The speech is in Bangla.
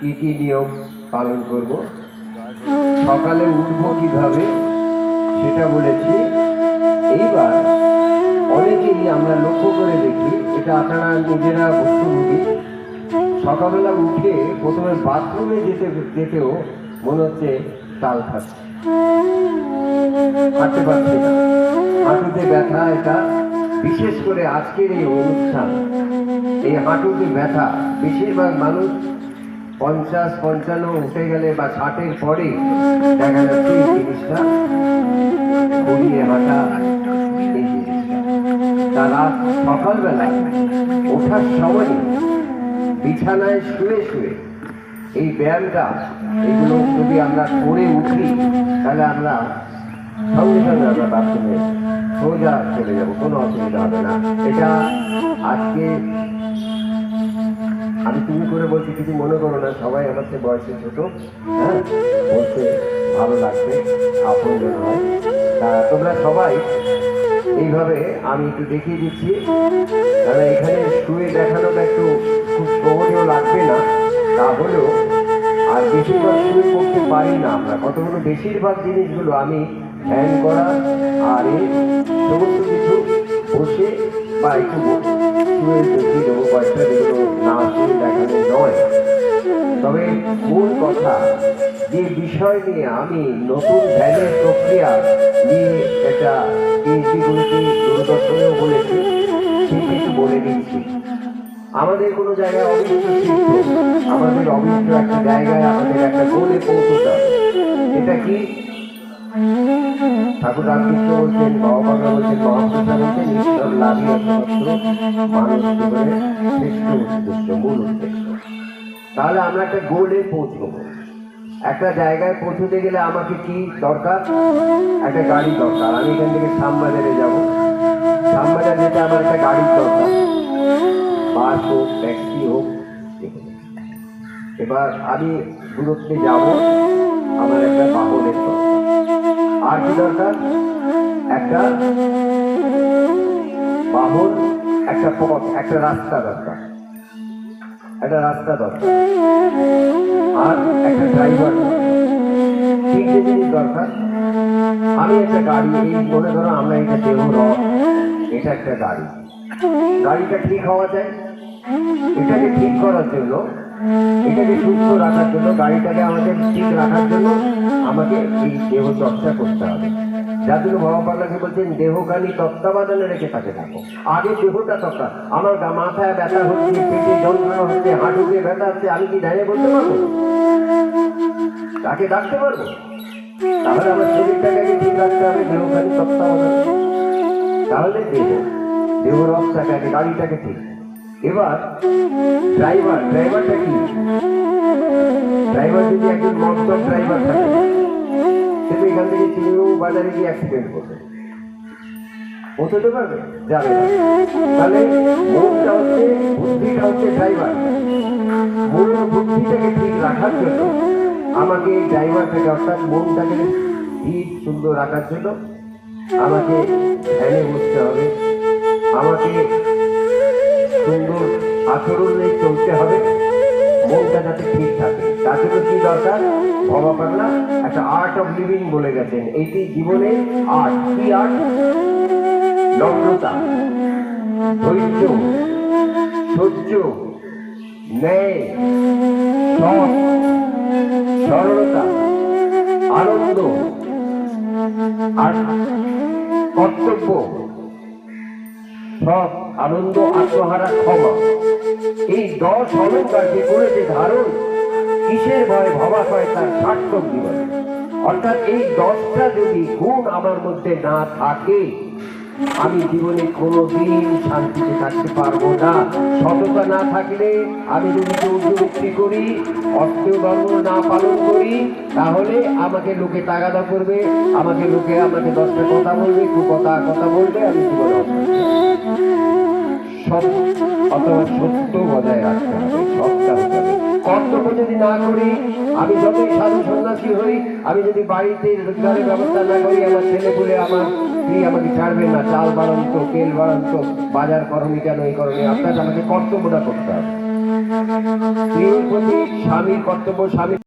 কি কি নিয়ম পালন করব? সকালে উঠবো কীভাবে? সেটা বলেছি। এইবার অনেকেই আমরা লক্ষ্য করে দেখি, এটা আপনারা নিজেরা ভুক্তভোগী সকালবেলা উঠে প্রথমে বাথরুমে যেতে, যেতেও মনে হচ্ছে তাল খাচ্ছে। হাঁটতে পারছি না। হাঁটুতে ব্যথা এটা। বিশেষ করে আজকের এই অনুষ্ঠান। এই হাঁটুতে ব্যথা। বেশিরভাগ মানুষ পঞ্চাশ, পঞ্চান্ন উঠে গেলে বা ষাটের পরে দেখা যাচ্ছে এই জিনিসটা ঘুরিয়ে হাঁটা তারা সকালবেলা ওঠার সময় বিছানায় শুয়ে শুয়ে এই ব্যায়ামটা, এগুলো যদি আমরা করে উঠি, তাহলে আমরা সঙ্গে সঙ্গে আমরা সোজা চলে যাব কোনো অসুবিধা হবে না এটা আজকে আমি তুমি করে বলছি কিছু মনে করো না সবাই আমার চেয়ে বয়সে ছোট হ্যাঁ বলতে ভালো লাগবে আপন হয় তা তোমরা সবাই এইভাবে আমি একটু দেখিয়ে দিচ্ছি তাহলে এখানে শুয়ে দেখানোটা একটু খুব সহজেও লাগবে না তাহলেও আর বেশিরভাগ শুয়ে করতে পারি না আমরা কতগুলো বেশিরভাগ জিনিসগুলো আমি ধ্যান করা, আর এই সমস্ত কিছু বসে বা একটু দেবো কয়েকটা যেগুলো না দেখানো নয়, তবে মূল কথা, যে বিষয় নিয়ে আমি নতুন ধ্যানের প্রক্রিয়া নিয়ে একটা পিএইচডি বলে দিচ্ছি আমাদের কোনো জায়গায় অবিষ্ট শিল্প, আমাদের অবিষ্ট একটা জায়গায় আমাদের একটা গোলে পৌঁছতে এটা কি? ঠাকুর তাহলে আমরা একটা গোলে পৌঁছবো। একটা জায়গায় পৌঁছতে গেলে আমাকে কি দরকার? একটা গাড়ি দরকার। আমি এখান থেকে শ্যামবাজারে যাব। শ্যামবাজার যেতে আমার একটা গাড়ির দরকার। বাস হোক, ট্যাক্সি হোক এবার আমি দূরত্বে যাব। আমার একটা বাহনের দরকার। আর কি দরকার? একটা বাহন একটা পথ, একটা রাস্তা দরকার। একটা রাস্তা দরকার। আর একটা ড্রাইভার তিনটে জিনিস দরকার। আমি একটা গাড়ি, এই মনে ধরো আমরা এটা দেহ রথ এটা একটা গাড়ি। গাড়িটা ঠিক হওয়া চাই এটাকে ঠিক করার জন্য এটাকে সুস্থ রাখার জন্য, গাড়িটাকে আমাদের ঠিক রাখার জন্য আমাকে এই দেহ চর্চা করতে হবে। জন্য বাবা পাল্লাকে বলছেন, দেহখানি তত্ত্বাবধানে রেখে তাকে থাকো আগে দেহটা তত্ত্বা আমার মাথায় ব্যথা হচ্ছে, পেটে যন্ত্রণা হচ্ছে হাঁটুতে ব্যথা হচ্ছে, আমি কি দাঁড়িয়ে বলতে পারব? তাকে ডাকতে পারব? তাহলে আমার শরীরটাকে ঠিক রাখতে হবে, দেহখানি তত্ত্বাবধানে। তাহলে দেহ দেহ রথটাকে আগে, গাড়িটাকে ঠিক। এবার ড্রাইভার ড্রাইভারটা কি? ড্রাইভার যদি একজন মদ্যপ ড্রাইভার থাকে? সে এখান থেকে চিনিবাবু বাজারে গিয়ে অ্যাক্সিডেন্ট করবে। তাহলে ঠিক আমাকে ড্রাইভারটাকে অর্থাৎ মনটাকে ঠিক, সুন্দর রাখার জন্য আমাকে বসতে হবে। আমাকে সুন্দর আচরণ নিয়ে চলতে হবে। মনটা যাতে ঠিক থাকে। তার জন্য কি দরকার? বাবা পাগলা, একটা আর্ট অফ লিভিং বলে গেছেন। এইটি জীবনে আর্ট কি আর্ট নম্রতা ধৈর্য। সহ্য। সরলতা। আনন্দ। আর কর্তব্য। সব আনন্দ আত্মহারা ক্ষমা। এই দশ অলঙ্কার যে করেছে ধারণ, কিসের ভয় ভবা হয় তার সার্থক জীবন অর্থাৎ এই দশটা যদি গুণ আমার মধ্যে না থাকে আমি জীবনে কোনোদিন শান্তিতে থাকতে পারব না। সততা না থাকলে আমি যদি চৌর্যবৃত্তি করি অস্ত্র ধর্ম না পালন করি, তাহলে আমাকে লোকে তাগাদা করবে, আমাকে লোকে আমাকে দশটা কথা বলবে কুকথা কথা কথা বলবে, আমি জীবনে সৎ অথবা সত্য বজায় রাখতে হবে। যদি না করি, আমি সাধু সন্ন্যাসী হই, আমি যদি বাড়িতে রোজগারের ব্যবস্থা না করি, আমার ছেলে আমার স্ত্রী আমাকে ছাড়বে না, চাল বাড়ন্ত, তেল বাড়ন্ত, বাজার করণী কেন এই করণী আপনাকে আমাকে কর্তব্যটা করতে হবে। স্ত্রীর প্রতি স্বামীর কর্তব্য, স্বামী